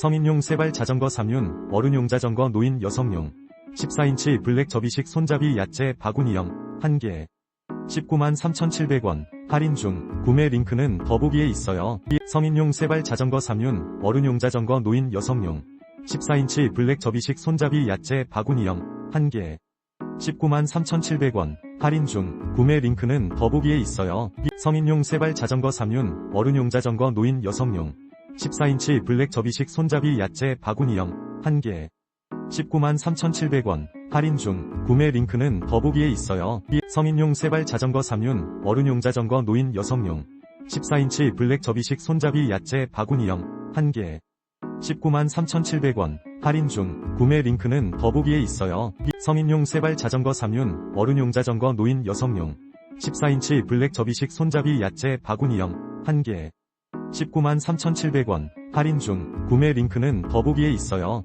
성인용 세발 자전거 3윤, 어른용 자전거 노인 여성용, 14인치 블랙 접이식 손잡이 야채 바구니형, 1개. 19만 3,700원, 할인 중, 구매 링크는 더보기에 있어요. 성인용 세발 자전거 3윤, 어른용 자전거 노인 여성용, 14인치 블랙 접이식 손잡이 야채 바구니형, 1개. 19만 3,700원, 할인 중, 구매 링크는 더보기에 있어요. 성인용 세발 자전거 3윤, 어른용 자전거 노인 여성용, 14인치 블랙 접이식 손잡이 야채 바구니형, 1개. 19만 3,700원, 할인 중, 구매 링크는 더보기에 있어요. 성인용 세발 자전거 3윤, 어른용 자전거 노인 여성용, 14인치 블랙 접이식 손잡이 야채 바구니형, 1개. 19만 3,700원, 할인 중, 구매 링크는 더보기에 있어요. 성인용 세발 자전거 3윤, 어른용 자전거 노인 여성용, 14인치 블랙 접이식 손잡이 야채 바구니형, 1개. 19만 3,700원, 할인 중, 구매 링크는 더보기에 있어요.